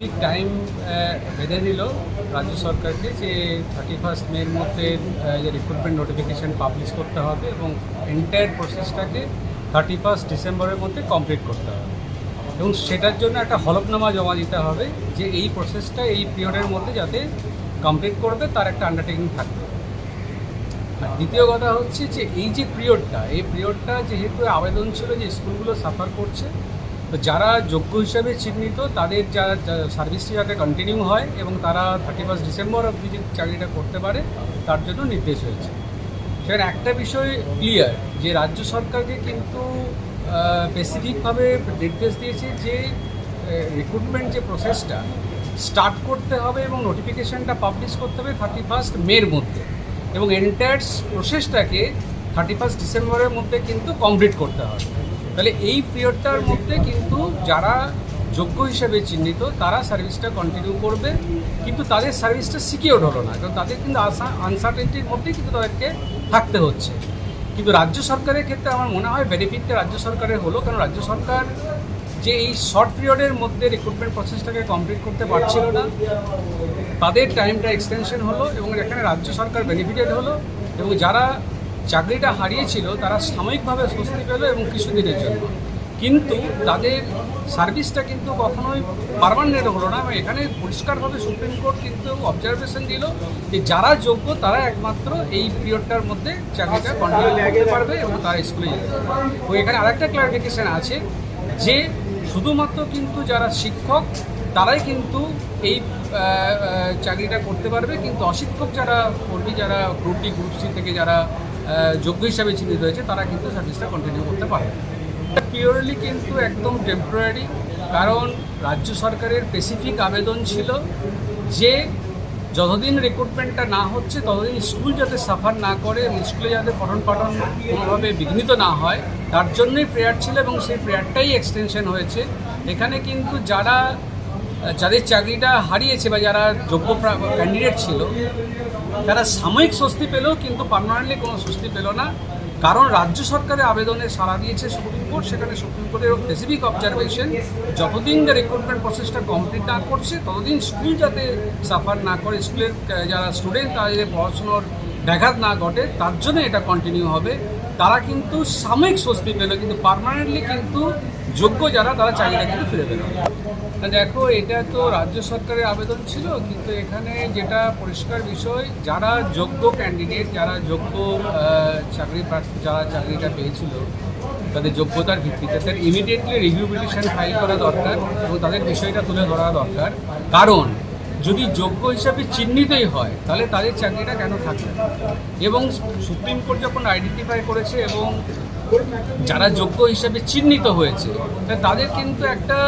ঠিক টাইম বেঁধে দিল রাজ্য সরকারকে যে থার্টি ফার্স্ট মের মধ্যে যে রিক্রুটমেন্ট নোটিফিকেশন পাবলিশ করতে হবে এবং এন্টায়ার প্রসেসটাকে থার্টি ফার্স্ট ডিসেম্বরের মধ্যে কমপ্লিট করতে হবে। এবং সেটার জন্য একটা হলফনামা জমা দিতে হবে যে এই প্রসেসটা এই পিরিয়ডের মধ্যে যাতে কমপ্লিট করবে, তার একটা আন্ডারটেকিং থাকবে। আর দ্বিতীয় কথা হচ্ছে যে এই যে পিরিয়ডটা এই পিরিয়ডটা যেহেতু আবেদন ছিল যে স্কুলগুলো সাফার করছে যারা যোগ্য হিসাবে চিহ্নিত, তাদের যারা সার্ভিসটি যাতে কন্টিনিউ হয় এবং তারা থার্টি ফার্স্ট ডিসেম্বর অবধি যে চাকরিটা করতে পারে, তার জন্য নির্দেশ হয়েছে। সেখানে একটা বিষয় ক্লিয়ার যে রাজ্য সরকারকে কিন্তু স্পেসিফিকভাবে নির্দেশ দিয়েছে যে রিক্রুটমেন্ট যে প্রসেসটা স্টার্ট করতে হবে এবং নোটিফিকেশনটা পাবলিশ করতে হবে থার্টি ফার্স্ট মের মধ্যে। এবং এন্টায়ার প্রসেসটাকে থার্টি ফার্স্ট ডিসেম্বরের মধ্যে কিন্তু কমপ্লিট করতে হবে। তাহলে এই পিরিয়ডটার মধ্যে কিন্তু যারা যোগ্য হিসেবে চিহ্নিত, তারা সার্ভিসটা কন্টিনিউ করবে, কিন্তু তাদের সার্ভিসটা সিকিওর হলো না। কারণ তাদের কিন্তু আশা আনসার্টেনটির মধ্যেই কিন্তু তাদেরকে থাকতে হচ্ছে। কিন্তু রাজ্য সরকারের ক্ষেত্রে আমার মনে হয় বেনিফিটটা রাজ্য সরকারের হলো, কারণ রাজ্য সরকার যে এই শর্ট পিরিয়ডের মধ্যে রিক্রুটমেন্ট প্রসেসটাকে কমপ্লিট করতে পারছিল না, তাদের টাইমটা এক্সটেনশন হলো এবং এখানে রাজ্য সরকার বেনিফিটেড হলো এবং যারা চাকরিটা হারিয়েছিল, তারা সাময়িকভাবে স্বস্তি পেল এবং কিছুদিনের জন্য। কিন্তু তাদের সার্ভিসটা কিন্তু কখনোই পারমানেন্ট হলো না। এখানে পরিষ্কারভাবে সুপ্রিম কোর্ট কিন্তু অবজারভেশন দিল যে যারা যোগ্য, তারা একমাত্র এই পিরিয়ডটার মধ্যে চাকরিটা কন্টিনিউ করতে পারবে এবং তারা স্কুলে যেতে পারবে। তো এখানে আরেকটা ক্লারিফিকেশন আছে যে শুধুমাত্র কিন্তু যারা শিক্ষক, তারাই কিন্তু এই চাকরিটা করতে পারবে। কিন্তু অশিক্ষক যারা কর্মী, যারা গ্রুপ ডি গ্রুপ সি থেকে যারা যোগ্য হিসাবে চিহ্নিত হয়েছে, তারা কিন্তু সার্ভিসটা কন্টিনিউ করতে পারবে। পিওরলি কিন্তু একদম টেম্পোরারি কারণ রাজ্য সরকারের স্পেসিফিক আবেদন ছিল যে যতদিন রিক্রুটমেন্টটা না হচ্ছে, ততদিন স্কুল যাতে সাফার না করে এবং স্কুলে যাতে পঠন পাঠন কোনোভাবে বিঘ্নিত না হয়, তার জন্যই প্রেয়ার ছিল এবং সেই প্রেয়ারটাই এক্সটেনশন হয়েছে। এখানে কিন্তু যারা যাদের চাকরিটা হারিয়েছে বা যারা যোগ্য ক্যান্ডিডেট ছিল, তারা সাময়িক স্বস্তি পেলেও কিন্তু পার্মানেন্টলি কোনো স্বস্তি পেল না। কারণ রাজ্য সরকারের আবেদনে সাড়া দিয়েছে সুপ্রিম কোর্ট, সেখানে সুপ্রিম কোর্টের স্পেসিফিক অবজারভেশন যতদিন রিক্রুটমেন্ট প্রসেসটা কমপ্লিট না করছে, ততদিন স্কুল যাতে সাফার না করে স্কুলের যারা স্টুডেন্ট তাদের পড়াশুনোর ব্যাঘাত না ঘটে, তার জন্য এটা কন্টিনিউ হবে। তারা কিন্তু সাময়িক স্বস্তি পেল, কিন্তু পার্মানেন্টলি কিন্তু যোগ্য যারা, তারা চাকরিটা কিন্তু ফিরে পেল দেখো, এটা তো রাজ্য সরকারের আবেদন ছিল, কিন্তু এখানে যেটা পরিষ্কার বিষয়, যারা যোগ্য ক্যান্ডিডেট যারা যোগ্য চাকরি প্রার্থী, যারা চাকরিটা পেয়েছিল, তাদের যোগ্যতার ভিত্তিতে, তাদের ইমিডিয়েটলি রিভিউ ফাইল করা দরকার এবং তাদের বিষয়টা তুলে ধরা দরকার কারণ, যদি যোগ্য হিসাবে চিহ্নিতই হয়, তাহলে তাদের চাকরিটা কেন থাকবে? এবং সুপ্রিম কোর্ট যখন আইডেন্টিফাই করেছে এবং যারা যোগ্য হিসাবে চিহ্নিত হয়েছে তাদের কিন্তু একটা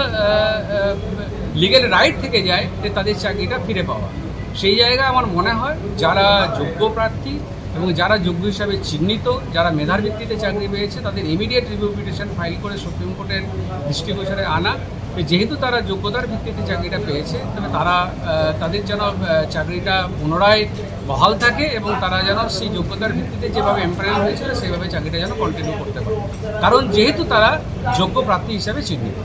লিগেল রাইট থেকে যায় যে তাদের চাকরিটা ফিরে পাওয়া। সেই জায়গায় আমার মনে হয় যারা যোগ্য প্রার্থী এবং যারা যোগ্য হিসাবে চিহ্নিত, যারা মেধার ভিত্তিতে চাকরি পেয়েছে, তাদের ইমিডিয়েট রিভিউ পিটিশন ফাইল করে সুপ্রিম কোর্টের দৃষ্টিগোচরে আনা। যেহেতু তারা যোগ্যতার ভিত্তিতে চাকরিটা পেয়েছে, তবে তারা তাদের যেন চাকরিটা পুনরায় বহাল থাকে এবং তারা যেন সেই যোগ্যতার ভিত্তিতে যেভাবে এমপ্লয়ার হয়েছিল সেভাবে চাকরিটা যেন কন্টিনিউ করতে পারে। কারণ যেহেতু তারা যোগ্য প্রার্থী হিসাবে চিহ্নিত।